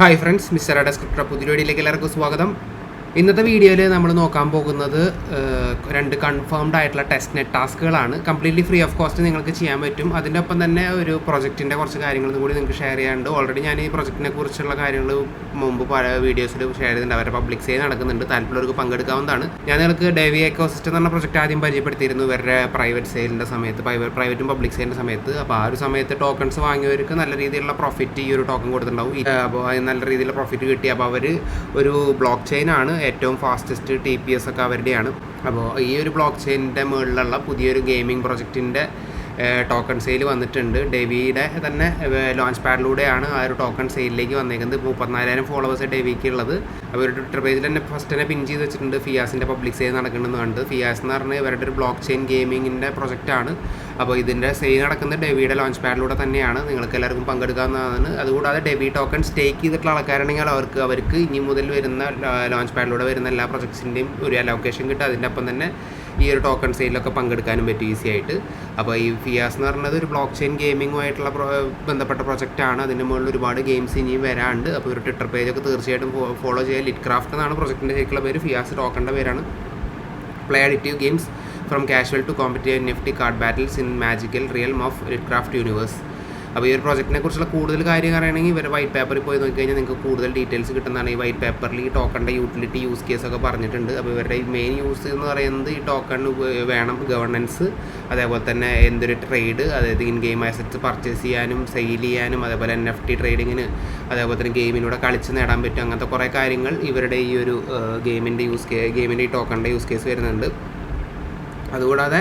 Hi friends mister Ada scripter പുതിയ വീഡിയോയിലേക്ക് എല്ലാവർക്കും സ്വാഗതം. ഇന്നത്തെ വീഡിയോയിൽ നമ്മൾ നോക്കാൻ പോകുന്നത് രണ്ട് കൺഫേംഡ് ആയിട്ടുള്ള ടെസ്റ്റ് നെറ്റ് ടാസ്കുകളാണ് കംപ്ലീറ്റ്ലി ഫ്രീ ഓഫ് കോസ്റ്റ് നിങ്ങൾക്ക് ചെയ്യാൻ പറ്റും. അതിന്റെ ഒപ്പം തന്നെ ഒരു പ്രൊജക്റ്റിന്റെ കുറച്ച് കാര്യങ്ങളും കൂടി നിങ്ങൾക്ക് ഷെയർ ചെയ്യാണ്ട് ഓൾറെഡി ഞാൻ ഈ പ്രൊജക്റ്റിനെ കുറിച്ചുള്ള കാര്യങ്ങൾ മുമ്പ് പല വീഡിയോസിൽ ഷെയർ ചെയ്തിട്ടുണ്ട്. അവരുടെ പബ്ലിക് സെയിൽ നടക്കുന്നുണ്ട്. താല്പര്യമുള്ളവർക്ക് പങ്കെടുക്കാവുന്നതാണ്. ഞാൻ നിങ്ങൾക്ക് ഡേവി എക്കോസിസ്റ്റം എന്ന് പറഞ്ഞ പ്രൊജക്റ്റ് ആദ്യം പരിചയപ്പെടുത്തിയിരുന്നു. ഇവരുടെ പ്രൈവറ്റ് സെയിലിന്റെ സമയത്ത് പ്രൈവറ്റും പബ്ലിക് സെയിലിന്റെ സമയത്ത്. അപ്പോൾ ആ ഒരു സമയത്ത് ടോക്കൺസ് വാങ്ങിയവർക്ക് നല്ല രീതിയിലുള്ള പ്രോഫിറ്റ് ഈ ഒരു ടോക്കൺ കൊടുത്തിട്ടുണ്ടാവും. അപ്പോൾ നല്ല രീതിയിലുള്ള പ്രോഫിറ്റ് കിട്ടി. അപ്പോൾ അവർ ഒരു ബ്ലോക്ക് ചെയിൻ ആണ്. ഏറ്റവും ഫാസ്റ്റസ്റ്റ് ടി പി എസ് ഒക്കെ അവരുടെയാണ്. അപ്പോൾ ഈ ഒരു ബ്ലോക്ക് ചെയിനിന്റെ മുകളിലുള്ള പുതിയൊരു ഗെയിമിംഗ് പ്രൊജക്റ്റിന്റെ ടോക്കൺ സെയിൽ വന്നിട്ടുണ്ട്. ഡെവിയുടെ തന്നെ ലോഞ്ച് പാഡിലൂടെയാണ് ആ ഒരു ടോക്കൺ സെയിലിലേക്ക് വന്നേക്കുന്നത്. മുപ്പത്തിനാലായിരം ഫോളോവേഴ്സ് ഡെവിക്ക് ഉള്ളത്. അവർ ട്വിറ്റർ പേജിൽ തന്നെ ഫസ്റ്റ് തന്നെ പിൻ ചെയ്ത് വെച്ചിട്ടുണ്ട് ഫിയാസിന്റെ പബ്ലിക് സെയിൽ നടക്കുന്നുണ്ടെന്ന് കണ്ട് ഫിയാസ് എന്ന് പറഞ്ഞാൽ ഇവരുടെ ഒരു ബ്ലോക്ക് ചെയിൻ ഗെയിമിങ്ങിന്റെ പ്രൊജക്റ്റാണ് അപ്പോൾ ഇതിന്റെ സെയിൽ നടക്കുന്നത് ഡെവിയുടെ ലോഞ്ച് പാഡിലൂടെ തന്നെയാണ്. നിങ്ങൾക്ക് എല്ലാവർക്കും പങ്കെടുക്കാവുന്നതാണ് അതുകൂടാതെ ഡെവി ടോക്കൺ സ്റ്റേക്ക് ചെയ്തിട്ടുള്ള ആൾക്കാരാണെങ്കിൽ അവർക്ക് അവർക്ക് ഇനി മുതൽ വരുന്ന ലോഞ്ച് പാഡിലൂടെ വരുന്ന എല്ലാ പ്രൊജക്ട്സിന്റെയും ഒരു അലോക്കേഷൻ കിട്ടും. അതിന്റെ ഒപ്പം തന്നെ ഈ ഒരു ടോക്കൺ സെയിലൊക്കെ പങ്കെടുക്കാനും പറ്റും ഈസി ആയിട്ട്. അപ്പോൾ ഈ ഫിയാസ് എന്ന് പറയുന്നത് ഒരു ബ്ലോക്ക് ചെയിൻ ഗെയിമിങ്ങുമായിട്ടുള്ള ബന്ധപ്പെട്ട പ്രൊജക്റ്റാണ് അതിന്റെ മുകളിൽ ഒരുപാട് ഗെയിംസ് ഇനിയും വരാണ്ട്. അപ്പോൾ ഒരു ട്വിറ്റർ പേജൊക്കെ തീർച്ചയായിട്ടും ഫോളോ ചെയ്യുക ലിറ്റ് ക്രാഫ്റ്റ് എന്നാണ് പ്രൊജക്റ്റിന്റെ ശരിക്കുള്ള പേര്. ഫിയാസ് ടോക്കണിന്റെ പേരാണ്. Play additive games from casual to competitive nifty card battles in magical real of lit craft universe അപ്പോൾ ഈ ഒരു പ്രോജക്റ്റിനെ കുറിച്ചുള്ള കൂടുതൽ കാര്യം അറിയണമെങ്കിൽ ഇവരെ വൈറ്റ് പേപ്പറിൽ പോയി നോക്കിക്കഴിഞ്ഞാൽ നിങ്ങൾക്ക് കൂടുതൽ ഡീറ്റെയിൽസ് കിട്ടുന്നതാണ് ഈ വൈറ്റ് പേപ്പറിൽ ഈ ടോക്കണിന്റെ യൂട്ടിലിറ്റി യൂസ് കേസ് ഒക്കെ പറഞ്ഞിട്ടുണ്ട്. അപ്പോൾ ഇവരുടെ ഈ മെയിൻ യൂസ് എന്ന് പറയുന്നത് ഈ ടോക്കൺ വേണം ഗവർണൻസ് അതേപോലെ തന്നെ എന്തൊരു ട്രേഡ് അതായത് ഇൻ ഗെയിം അസറ്റ്സ് പർച്ചേസ് ചെയ്യാനും സെയിൽ ചെയ്യാനും അതേപോലെ എൻ എഫ് ടി ട്രേഡിങ്ങിന് അതേപോലെ തന്നെ ഗെയിമിലൂടെ കളിച്ച് നേടാൻ പറ്റും. അങ്ങനത്തെ കുറേ കാര്യങ്ങൾ ഇവരുടെ ഈ ഒരു ഗെയിമിന്റെ യൂസ് കേ ഗെയിമിന്റെ ഈ ടോക്കണിന്റെ യൂസ് കേസ് വരുന്നുണ്ട്. അതുകൂടാതെ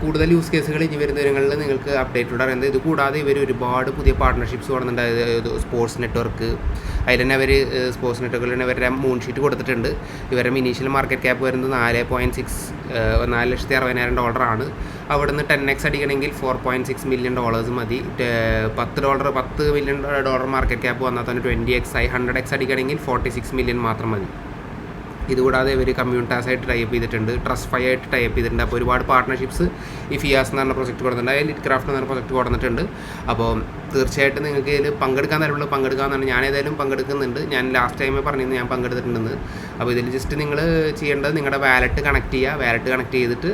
കൂടുതൽ യൂസ് കേസുകൾ ഇനി വരുന്ന ദിനങ്ങളിൽ നിങ്ങൾക്ക് അപ്ഡേറ്റഡ് അറിയുന്നത് ഇത് കൂടാതെ ഇവർ ഒരുപാട് പുതിയ പാർട്ട്ണർഷിപ്സ് കൊടുക്കുന്നുണ്ട് സ്പോർട്സ് നെറ്റ്വർക്ക് അതിൽ തന്നെ അവർ സ്പോർട്സ് നെറ്റ്വർക്കിൽ തന്നെ ഇവരുടെ മൂൺ ഷീറ്റ് കൊടുത്തിട്ടുണ്ട്. ഇവരുടെ ഇനീഷ്യൽ മാർക്കറ്റ് ക്യാപ്പ് വരുന്നത് നാല് പോയിന്റ് സിക്സ് നാല് ലക്ഷത്തി അറുപതിനായിരം ഡോളറാണ് അവിടുന്ന് ten x അടിക്കണമെങ്കിൽ four point six million dollars മതി. പത്ത് ഡോളർ പത്ത് മില്യൺ ഡോളർ മാർക്കറ്റ് ക്യാപ്പ് വന്നാൽ തന്നെ ട്വന്റി എക്സ് ആയി. ഹൺഡ്രഡ് എക്സ് അടിക്കണമെങ്കിൽ ഫോർട്ടി സിക്സ് മില്യൺ മാത്രം മതി. ഇതുകൂടാതെ ഇവർ കമ്മ്യൂണിറ്റാസ് ആയിട്ട് ടൈപ്പ് ചെയ്തിട്ടുണ്ട് ട്രസ്റ്റ് ഫൈ ആയിട്ട് ടൈപ്പ് ചെയ്തിട്ടുണ്ട്. അപ്പോൾ ഒരുപാട് പാർട്ട്ണർഷിപ്സ് ഈ ഫിയാസ് എന്ന് പറഞ്ഞ പ്രൊജക്റ്റ് കൊടുത്തിട്ടുണ്ട്. ലിറ്റ് ക്രാഫ്റ്റ് എന്ന് പറഞ്ഞ പ്രൊജക്റ്റ് കൊടുത്തിട്ടുണ്ട്. അപ്പോൾ തീർച്ചയായിട്ടും നിങ്ങൾക്ക് ഇതിൽ പങ്കെടുക്കാൻ താല്പര്യമുള്ള പങ്കെടുക്കാമെന്നാണ് ഞാൻ ഏതായാലും പങ്കെടുക്കുന്നുണ്ട്. ഞാൻ ലാസ്റ്റ് ടൈമേ പറഞ്ഞിരുന്നു ഞാൻ പങ്കെടുത്തിട്ടുണ്ടെന്ന്. അപ്പോൾ ഇതിൽ ജസ്റ്റ് നിങ്ങൾ ചെയ്യേണ്ടത് നിങ്ങളുടെ വാലറ്റ് കണക്ട് ചെയ്യുക വാലറ്റ് കണക്ട് ചെയ്തിട്ട്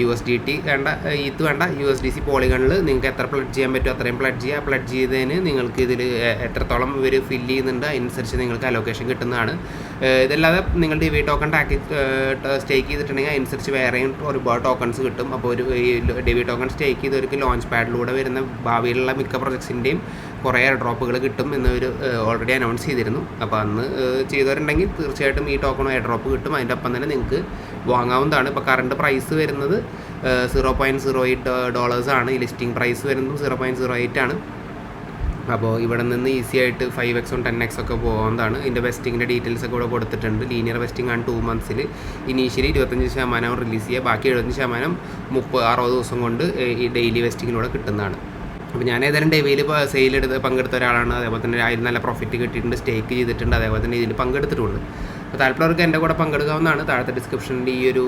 യു എസ് ഡി ടി വേണ്ട ഇത് വേണ്ട. യു എസ് ഡി സി പോളിഗണിൽ നിങ്ങൾക്ക് എത്ര പ്ലഡ് ചെയ്യാൻ പറ്റുമോ അത്രയും പ്ലഡ് ചെയ്യുക പ്ലഡ് ചെയ്തതിന് നിങ്ങൾക്ക് ഇതിൽ എത്രത്തോളം ഇവർ ഫില്ല് ചെയ്യുന്നുണ്ട് അതിനനുസരിച്ച് നിങ്ങൾക്ക് അലോക്കേഷൻ കിട്ടുന്നതാണ്. ഇതല്ലാതെ നിങ്ങൾ ഡി വി ടോക്കൺ ടാക്കി സ്റ്റേക്ക് ചെയ്തിട്ടുണ്ടെങ്കിൽ അതിനനുസരിച്ച് വേറെയും ഒരുപാട് ടോക്കൺസ് കിട്ടും. അപ്പോൾ ഒരു ഡി വി ടോക്കൺ സ്റ്റേക്ക് ചെയ്തവർക്ക് ലോഞ്ച് പാഡിലൂടെ വരുന്ന ഭാവിയിലുള്ള മിക്ക പ്രൊജക്ട്സിന്റെയും കുറേ ഡ്രോപ്പുകൾ കിട്ടും എന്നവർ ഓൾറെഡി അനൗൺസ് ചെയ്തിരുന്നു. അപ്പോൾ അന്ന് ചെയ്തവരുണ്ടെങ്കിൽ തീർച്ചയായിട്ടും ഈ ടോക്കൺ എയർ ഡ്രോപ്പ് കിട്ടും. അതിന്റെ ഒപ്പം തന്നെ നിങ്ങൾക്ക് വാങ്ങാവുന്നതാണ്. ഇപ്പോൾ കറണ്ട് പ്രൈസ് വരുന്നത് സീറോ പോയിന്റ് സീറോ എയ്റ്റ് ഡോളേഴ്സാണ് ഈ ലിസ്റ്റിംഗ് പ്രൈസ് വരുന്നത് സീറോ പോയിന്റ് സീറോ എയ്റ്റ് ആണ്. അപ്പോൾ ഇവിടെ നിന്ന് ഈസി ആയിട്ട് ഫൈവ് എക്സും ടെൻ എക്സ് ഒക്കെ പോകാവുന്നതാണ്. ഇതിന്റെ വെസ്റ്റിങ്ങിന്റെ ഡീറ്റെയിൽസ് ഒക്കെ ഇവിടെ കൊടുത്തിട്ടുണ്ട്. ലീനിയർ വെസ്റ്റിംഗ് ആണ് ടു മന്ത്സിൽ ഇനീഷ്യലി ഇരുപത്തഞ്ച് ശതമാനം റിലീസ് ചെയ്യുക. ബാക്കി എഴുപത്തഞ്ച് ശതമാനം മുപ്പത് അറുപത് ദിവസം കൊണ്ട് ഈ ഡെയിലി വെസ്റ്റിങ്ങിലൂടെ കിട്ടുന്നതാണ്. അപ്പോൾ ഞാൻ ഏതായാലും ഡെവയിൽ സെയിൽ എടുത്ത് പങ്കെടുത്ത ഒരാളാണ്. അതേപോലെ തന്നെ അതിൽ നല്ല പ്രോഫിറ്റ് കിട്ടിയിട്ടുണ്ട് സ്റ്റേക്ക് ചെയ്തിട്ടുണ്ട്. അതേപോലെ തന്നെ ഇതിൽ പങ്കെടുത്തിട്ടുണ്ട്. അപ്പോൾ താല്പര്യമുള്ളവർക്ക് എന്റെ കൂടെ പങ്കെടുക്കാവുന്നതാണ്. താഴത്തെ ഡിസ്ക്രിപ്ഷനിൽ ഈ ഒരു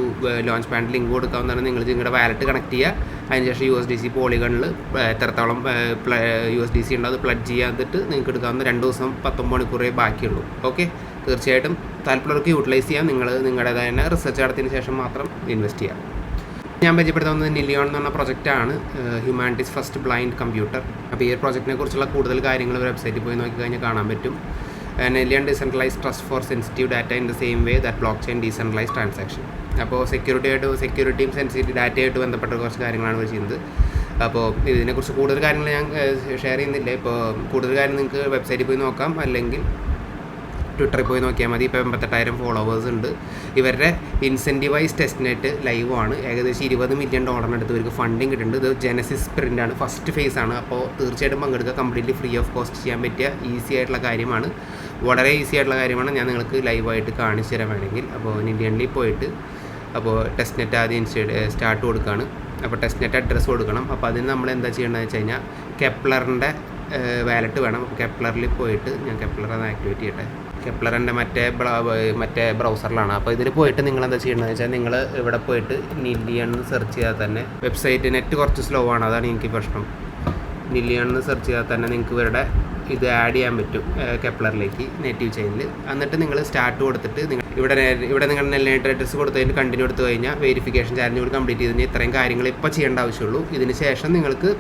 ലോഞ്ച് പാൻഡ് ലിങ്ക് കൊടുക്കാവുന്നതാണ്. നിങ്ങൾ നിങ്ങളുടെ വാലറ്റ് കണക്ട് ചെയ്യുക അതിനുശേഷം യു എസ് ഡി സി പോളികണിൽ എത്രത്തോളം യു എസ് ഡി സി ഉണ്ടോ അത് പ്ലഡ് ചെയ്യാതിട്ട് നിങ്ങൾക്ക് എടുക്കാവുന്ന രണ്ട് ദിവസം പത്തൊമ്പത് മണിക്കൂറേ ബാക്കിയുള്ളൂ. ഓക്കെ? തീർച്ചയായിട്ടും താല്പര്യമുള്ളവർക്ക് യൂട്ടിലൈസ് ചെയ്യാം. നിങ്ങൾ നിങ്ങളുടെ തന്നെ റിസർച്ച് നടത്തിയതിന് ശേഷം മാത്രം ഇൻവെസ്റ്റ് ചെയ്യാം. ഞാൻ പരിചയപ്പെടുത്തുന്നത് നിലിയോൺ എന്ന് പറഞ്ഞ പ്രൊജക്റ്റാണ് ഹ്യൂമാനിറ്റീസ് ഫസ്റ്റ് ബ്ലൈൻഡ് കമ്പ്യൂട്ടർ അപ്പോൾ ഈ പ്രൊജക്റ്റിനെ കുറിച്ചുള്ള കൂടുതൽ കാര്യങ്ങൾ വെബ്സൈറ്റിൽ പോയി നോക്കി കഴിഞ്ഞാൽ കാണാൻ പറ്റും. Nillion decentralise trust for sensitive data in the same way that block chain decentralise transaction അപ്പോൾ സെക്യൂരിറ്റി ആയിട്ട് സെക്യൂരിറ്റിയും സെൻസിറ്റീവ് ഡാറ്റയായിട്ട് ബന്ധപ്പെട്ട കുറച്ച് കാര്യങ്ങളാണ് ചെയ്യുന്നത്. അപ്പോൾ ഇതിനെക്കുറിച്ച് കൂടുതൽ കാര്യങ്ങൾ ഞാൻ ഷെയർ ചെയ്യുന്നില്ല. ഇപ്പോൾ കൂടുതൽ കാര്യം നിങ്ങൾക്ക് വെബ്സൈറ്റിൽ പോയി നോക്കാം. അല്ലെങ്കിൽ ട്വിറ്ററിൽ പോയി നോക്കിയാൽ മതി. ഇപ്പോൾ എൺപത്തെട്ടായിരം ഫോളോവേഴ്സ് ഉണ്ട്. ഇവരുടെ ഇൻസെന്റീവൈസ് ടെസ്റ്റ് നെറ്റ് ലൈവ് ആണ്. ഏകദേശം ഇരുപത് മില്യൺ ഡോളറിന് അടുത്ത് ഇവർക്ക് ഫണ്ടിങ് കിട്ടുന്നുണ്ട്. ഇത് ജെനസിസ് സ്പ്രിന്റ് ആണ്. ഫസ്റ്റ് ഫേസ് ആണ്. അപ്പോൾ തീർച്ചയായിട്ടും പങ്കെടുക്കുക. കംപ്ലീറ്റ്ലി ഫ്രീ ഓഫ് കോസ്റ്റ് ചെയ്യാൻ പറ്റിയ ഈസി ആയിട്ടുള്ള കാര്യമാണ്. വളരെ ഈസി ആയിട്ടുള്ള കാര്യമാണ്. ഞാൻ നിങ്ങൾക്ക് ലൈവായിട്ട് കാണിച്ചു തരാൻ വേണമെങ്കിൽ. അപ്പോൾ ഇന്ത്യനിൽ പോയിട്ട് അപ്പോൾ ടെസ്റ്റ് നെറ്റ് ആദ്യം സ്റ്റാർട്ട് കൊടുക്കുകയാണ് അപ്പോൾ ടെസ്റ്റ് നെറ്റ് അഡ്രസ്സ് കൊടുക്കണം. അപ്പോൾ അതിന് നമ്മൾ എന്താ ചെയ്യേണ്ടതെന്ന് വെച്ച് കഴിഞ്ഞാൽ കെപ്ലറിന്റെ വാലറ്റ് വേണം. കെപ്ലറിൽ പോയിട്ട് ഞാൻ കെപ്ലർ അത് ആക്ടിവേറ്റ് ചെയ്യട്ടെ. കെപ്ലറിന്റെ മറ്റേ മറ്റേ ബ്രൗസറിലാണ്. അപ്പോൾ ഇതിൽ പോയിട്ട് നിങ്ങൾ എന്താ ചെയ്യേണ്ടതെന്ന് വെച്ചാൽ നിങ്ങൾ ഇവിടെ പോയിട്ട് നില്ലിയൺ സെർച്ച് ചെയ്താൽ തന്നെ വെബ്സൈറ്റ് നെറ്റ് കുറച്ച് സ്ലോ ആണ്. അതാണ് എനിക്ക് പ്രശ്നം. നില്ലിയൺ സെർച്ച് ചെയ്താൽ തന്നെ നിങ്ങൾക്ക് ഇവരുടെ ഇത് ആഡ് ചെയ്യാൻ പറ്റും കെപ്ലറിലേക്ക് നെറ്റീവ് ചെയിനിൽ എന്നിട്ട് നിങ്ങൾ സ്റ്റാർട്ട് കൊടുത്തിട്ട് നിങ്ങൾ ഇവിടെ ഇവിടെ നിങ്ങൾ നെറ്റ് അഡ്രസ്സ് കൊടുത്തതിന് കണ്ടിന്യൂ എടുത്തു കഴിഞ്ഞാൽ വെരിഫിക്കേഷൻ ചാലഞ്ച് കൂടി കംപ്ലീറ്റ് ചെയ്തതിന് ഇത്രയും കാര്യങ്ങൾ ഇപ്പോൾ ചെയ്യേണ്ട ആവശ്യമുള്ളൂ. ഇതിന് ശേഷം നിങ്ങൾക്ക്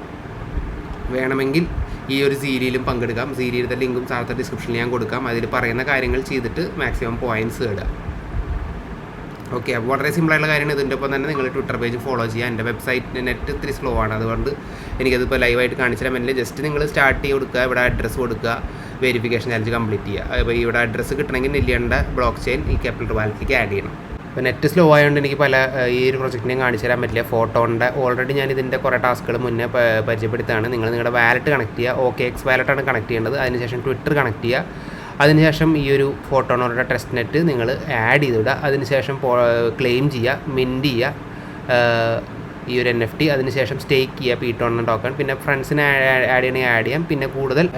വേണമെങ്കിൽ ഈ ഒരു സീരിയലും പങ്കെടുക്കാം. സീരിയലിന്റെ ലിങ്കും താഴത്തെ ഡിസ്ക്രിപ്ഷനിൽ ഞാൻ കൊടുക്കാം. അതിൽ പറയുന്ന കാര്യങ്ങൾ ചെയ്തിട്ട് മാക്സിമം പോയിന്റ്സ് ഇടുക. ഓക്കെ അപ്പോൾ വളരെ സിമ്പിളായിട്ടുള്ള കാര്യമാണ്. ഇതിന്റെ ഒപ്പം തന്നെ നിങ്ങൾ ട്വിറ്റർ പേജ് ഫോളോ ചെയ്യുക. എന്റെ വെബ്സൈറ്റ് നെറ്റ് ഇത്തിരി സ്ലോ ആണ്. അതുകൊണ്ട് എനിക്കതിപ്പോൾ ലൈവായിട്ട് കാണിച്ചു തരാൻ ജസ്റ്റ് നിങ്ങൾ സ്റ്റാർട്ട് ചെയ്ത് കൊടുക്കുക. ഇവിടെ അഡ്രസ്സ് കൊടുക്കുക. വെരിഫിക്കേഷൻ ചാലഞ്ച് കംപ്ലീറ്റ് ചെയ്യുക. അപ്പോൾ ഇവിടെ അഡ്രസ്സ് കിട്ടണമെങ്കിൽ നെല്ലിയണ്ട ബ്ലോക്ക് ചെയിൻ ഈ ക്യാപിറ്റൽ വാലറ്റിലേക്ക് ആഡ് ചെയ്യണം. അപ്പോൾ നെറ്റ് സ്ലോ ആയതുകൊണ്ട് എനിക്ക് പല ഈ ഒരു പ്രൊജക്റ്റിനെയും കാണിച്ചു തരാൻ പറ്റില്ല. ഫോട്ടോന്റെ ഓൾറെഡി ഞാൻ ഇതിന്റെ കുറേ ടാസ്കുകൾ മുന്നേ പരിചയപ്പെടുത്തുകയാണ്. നിങ്ങൾ നിങ്ങളുടെ വാലറ്റ് കണക്ട് ചെയ്യുക ഓക്കെ എക്സ് വാലറ്റാണ് കണക്ട് ചെയ്യേണ്ടത്. അതിനുശേഷം ട്വിറ്റർ കണക്ട് ചെയ്യുക അതിനുശേഷം ഈ ഒരു ഫോട്ടോണോടെ ടെസ്റ്റ് നെറ്റ് നിങ്ങൾ ആഡ് ചെയ്തിടുക അതിനുശേഷം ക്ലെയിം ചെയ്യുക മിന്റ് ചെയ്യുക ഈ ഒരു എൻ എഫ് ടി അതിനുശേഷം സ്റ്റേക്ക് ചെയ്യുക പി ടോക്കൺ പിന്നെ ഫ്രണ്ട്സിനെ ആഡ് ചെയ്യണമെങ്കിൽ ആഡ് ചെയ്യാം. പിന്നെ കൂടുതൽ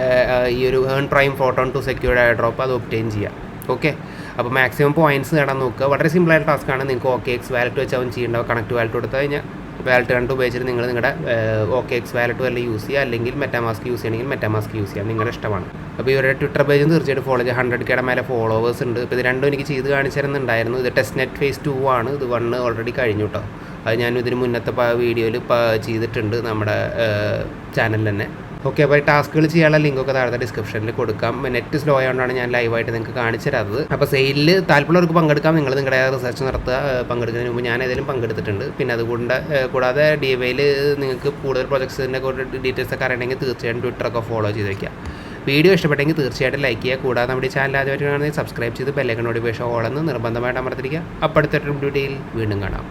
ഈ ഒരു earn prime photon to secured drop അത് ഒപ്റ്റെയിൻ ചെയ്യുക ഓക്കെ അപ്പോൾ മാക്സിമം പോയിന്റ്സ് നേടാൻ നോക്കുക. വളരെ സിമ്പിളായ ടാസ്ക്കാണ് നിങ്ങൾക്ക് ഓക്കെ എക്സ് വാലറ്റ് വെച്ച് അവൻ ചെയ്യേണ്ട കണക്ട് വാലറ്റ് കൊടുത്തു കഴിഞ്ഞാൽ വാലറ്റ് കണ്ട് ഉപയോഗിച്ചിട്ട് നിങ്ങൾ നിങ്ങളുടെ ഓക്കെ എക്സ് വാലറ്റ് വല്ല യൂസ് ചെയ്യുക. അല്ലെങ്കിൽ മെറ്റാമാസ്ക് യൂസ് ചെയ്യണമെങ്കിൽ മെറ്റാമാസ്ക് യൂസ് ചെയ്യാം. നിങ്ങളുടെ ഇഷ്ടമാണ്. അപ്പോൾ ഇവരുടെ ട്വിറ്റർ പേജും തീർച്ചയായിട്ടും ഫോളോ ചെയ്യുക. ഹൺഡ്രഡ് കേടെ മേലെ ഫോളോവേഴ്സ് ഉണ്ട്. ഇപ്പോൾ ഇത് രണ്ടും എനിക്ക് ചെയ്ത് കാണിച്ചിരുന്നുണ്ടായിരുന്നു ഇത് ടെസ്റ്റ് നെറ്റ് ഫേസ് ടു ആണ്. ഇത് വണ്ണ് ഓൾറെഡി കഴിഞ്ഞു കേട്ടോ അത് ഞാൻ ഇതിന് മുന്നത്തെ വീഡിയോയിൽ ചെയ്തിട്ടുണ്ട് നമ്മുടെ ചാനലിൽ തന്നെ. ഓക്കെ അപ്പോൾ ടാസ്കുകൾ ചെയ്യാനുള്ള ലിങ്കൊക്കെ താഴെ ഡിസ്ക്രിപ്ഷനിൽ കൊടുക്കാം. നെറ്റ് സ്ലോ ആയതുകൊണ്ടാണ് ഞാൻ ലൈവായിട്ട് നിങ്ങൾക്ക് കാണിച്ചു തരാത്തത്. അപ്പോൾ സെയിലിൽ താല്പര്യമുള്ളവർക്ക് പങ്കെടുക്കാം. നിങ്ങൾ നിങ്ങളുടെ റിസർച്ച് നടത്തുക പങ്കെടുക്കുന്നതിന് മുമ്പ് ഞാൻ ഏതെങ്കിലും പങ്കെടുത്തിട്ടുണ്ട്. പിന്നെ അതുകൊണ്ട് കൂടാതെ ഡി വൈയിൽ നിങ്ങൾക്ക് കൂടുതൽ പ്രൊജക്ട്സിന്റെ ഡീറ്റെയിൽസ് ഒക്കെ അറിയണമെങ്കിൽ തീർച്ചയായിട്ടും ട്വിറ്ററൊക്കെ ഫോളോ ചെയ്ത് വയ്ക്കുക വീഡിയോ ഇഷ്ടപ്പെട്ടെങ്കിൽ തീർച്ചയായിട്ടും ലൈക്ക് ചെയ്യുക. കൂടാതെ നമ്മുടെ ചാനൽ ആദ്യമായിട്ട് കാണുന്നത് സബ്സ്ക്രൈബ് ചെയ്ത് ബെല്ലൈക്കൺ നോട്ടിഫിക്കേഷൻ ഓളെന്ന് നിർബന്ധമായിട്ട് അമർത്തിരിക്കുക അപ്പോഴത്തെ ഡീറ്റെയിൽ വീണ്ടും കാണാം.